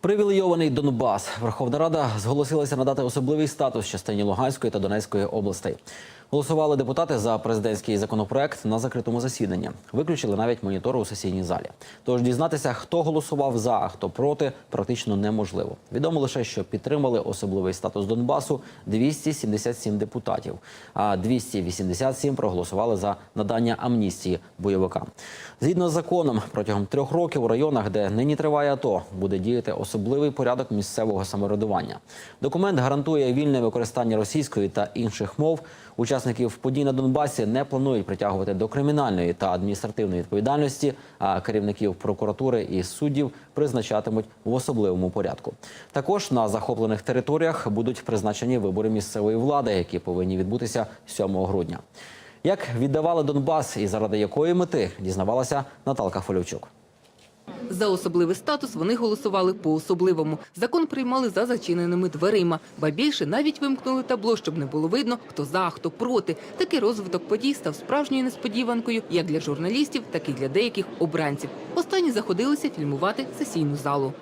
Привілейований Донбас. Верховна Рада зголосилася надати особливий статус частині Луганської та Донецької областей. Голосували депутати за президентський законопроект на закритому засіданні. Виключили навіть монітори у сесійній залі. Тож дізнатися, хто голосував за, а хто проти, практично неможливо. Відомо лише, що підтримали особливий статус Донбасу 277 депутатів, а 287 проголосували за надання амністії бойовикам. Згідно з законом, протягом трьох років у районах, де нині триває АТО, буде діяти особливий порядок місцевого самоврядування. Документ гарантує вільне використання російської та інших мов. Учасників подій на Донбасі не планують притягувати до кримінальної та адміністративної відповідальності, а керівників прокуратури і суддів призначатимуть в особливому порядку. Також на захоплених територіях будуть призначені вибори місцевої влади, які повинні відбутися 7 грудня. Як віддавали Донбас і заради якої мети дізнавалася Наталка Фолівчук. За особливий статус вони голосували по-особливому. Закон приймали за зачиненими дверима. Ба більше навіть вимкнули табло, щоб не було видно, хто за, хто проти. Такий розвиток подій став справжньою несподіванкою як для журналістів, так і для деяких обранців. Останні заходилися фільмувати сесійну залу.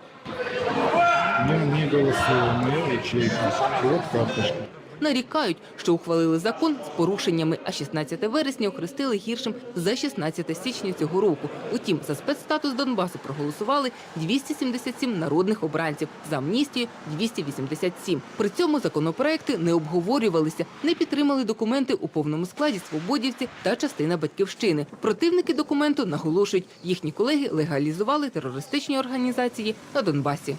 Мы не голосуем, мы ячейка. Вот карточка. Нарікають, що ухвалили закон з порушеннями, а 16 вересня охрестили гіршим за 16 січня цього року. Утім, за спецстатус Донбасу проголосували 277 народних обранців, за амністію – 287. При цьому законопроекти не обговорювалися, не підтримали документи у повному складі свободівці та частина батьківщини. Противники документу наголошують, їхні колеги легалізували терористичні організації на Донбасі.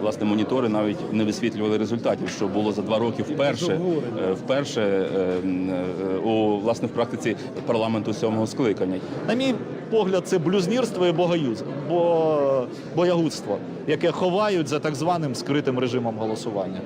Власне, монітори навіть не висвітлювали результатів, що було за два роки вперше, е, вперше е, е, у власне в практиці парламенту сьомого скликання. На мій погляд, це блюзнірство і богаюз, бо, боягудство, яке ховають за так званим скритим режимом голосування.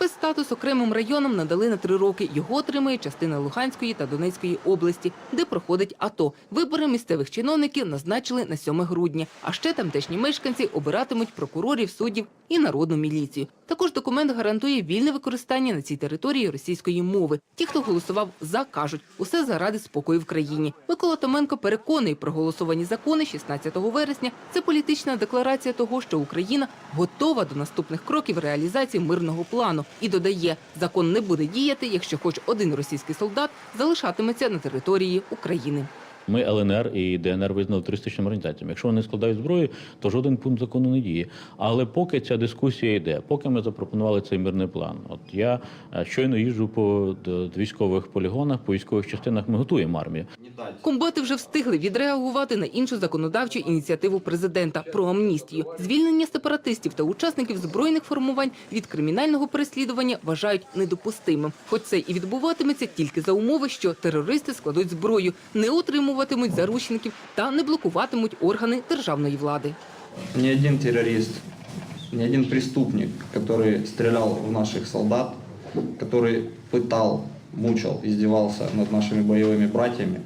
Спецстатус окремим районам надали на три роки. Його отримає частина Луганської та Донецької області, де проходить АТО. Вибори місцевих чиновників назначили на 7 грудня. А ще тамтешні мешканці обиратимуть прокурорів, суддів і народну міліцію. Також документ гарантує вільне використання на цій території російської мови. Ті, хто голосував за, кажуть, усе заради спокою в країні. Микола Томенко переконаний, проголосовані закони 16 вересня це політична декларація того, що Україна готова до наступних кроків реалізації мирного плану. І додає, закон не буде діяти, якщо хоч один російський солдат залишатиметься на території України. Ми ЛНР і ДНР визнали терористичними організаціями. Якщо вони складають зброю, то жоден пункт закону не діє. Але поки ця дискусія йде, поки ми запропонували цей мирний план, от я е, щойно їжджу по військових полігонах, по військових частинах. Ми готуємо армію. Комбати вже встигли відреагувати на іншу законодавчу ініціативу президента про амністію. Звільнення сепаратистів та учасників збройних формувань від кримінального переслідування вважають недопустимим. Хоч це і відбуватиметься тільки за умови, що терористи складуть зброю, не утримуватимуть заручників та не блокуватимуть органи державної влади. Ни один террорист, ни один преступник, который стрелял в наших солдат, который пытал, мучил, издевался над нашими боевыми братьями,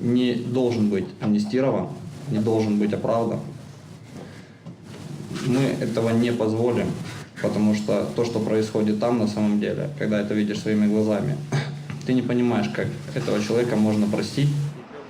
не должен быть амнистирован, не должен быть оправдан. Мы этого не позволим, потому что то, что происходит там на самом деле, когда это видишь своими глазами, ты не понимаешь, как этого человека можно простить,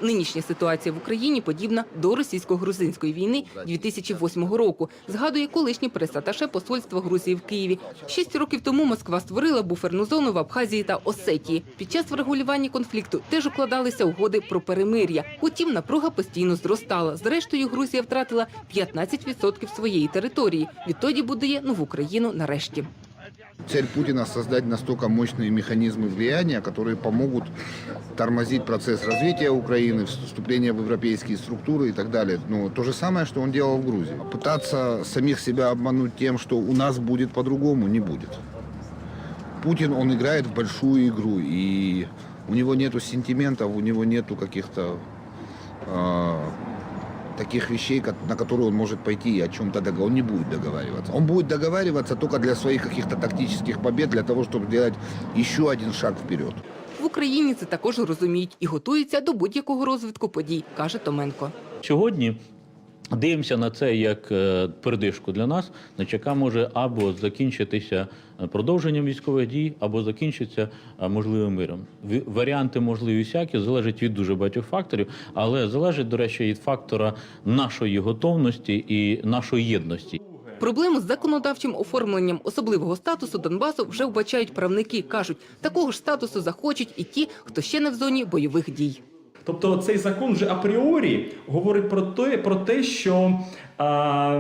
Нинішня ситуація в Україні подібна до російсько-грузинської війни 2008 року. Згадує колишній пресаташе посольства Грузії в Києві. Шість років тому Москва створила буферну зону в Абхазії та Осетії. Під час врегулювання конфлікту теж укладалися угоди про перемир'я. Утім, напруга постійно зростала. Зрештою, Грузія втратила 15% своєї території. Відтоді будує нову країну нарешті. Цель Путина создать настолько мощные механизмы влияния, которые помогут тормозить процесс развития Украины, вступления в европейские структуры и так далее. Ну, то же самое, что он делал в Грузии. Пытаться самих себя обмануть тем, что у нас будет по-другому, не будет. Путин, он играет в большую игру, и у него нету сентиментов, у него нету каких-то э, таких вещей, на которые он может пойти и о чем-то договариваться. Он не будет договариваться. Он будет договариваться только для своих каких-то тактических побед, для того, чтобы делать еще один шаг вперед. В Україні це також розуміють і готуються до будь-якого розвитку подій, каже Томенко. Сьогодні дивимося на це як е, передишку для нас. НЧК може або закінчитися е, продовженням військових дій, або закінчиться е, можливим миром. Варіанти можливі всякі, залежить від дуже багатьох факторів, але залежить, до речі, від фактора нашої готовності і нашої єдності. Проблему з законодавчим оформленням особливого статусу Донбасу вже вбачають правники. кажуть, такого ж статусу захочуть і ті, хто ще не в зоні бойових дій. Тобто цей закон вже апріорі говорить про те, про те що а,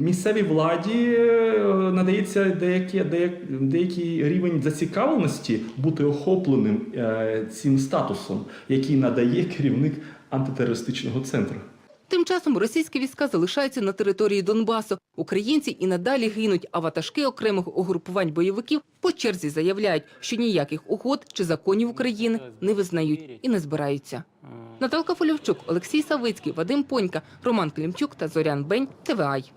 місцевій владі е, надається деякий, деякі деякий рівень зацікавленості бути охопленим е, цим статусом, який надає керівник антитерористичного центру. Тим часом російські війська залишаються на території Донбасу. Українці і надалі гинуть, а ватажки окремих угрупувань бойовиків по черзі заявляють, що ніяких угод чи законів України не визнають і не збираються. Наталка Фольовчук, Олексій Савицький, Вадим Понька, Роман Клімчук та Зорян Бень. ТВАЙ.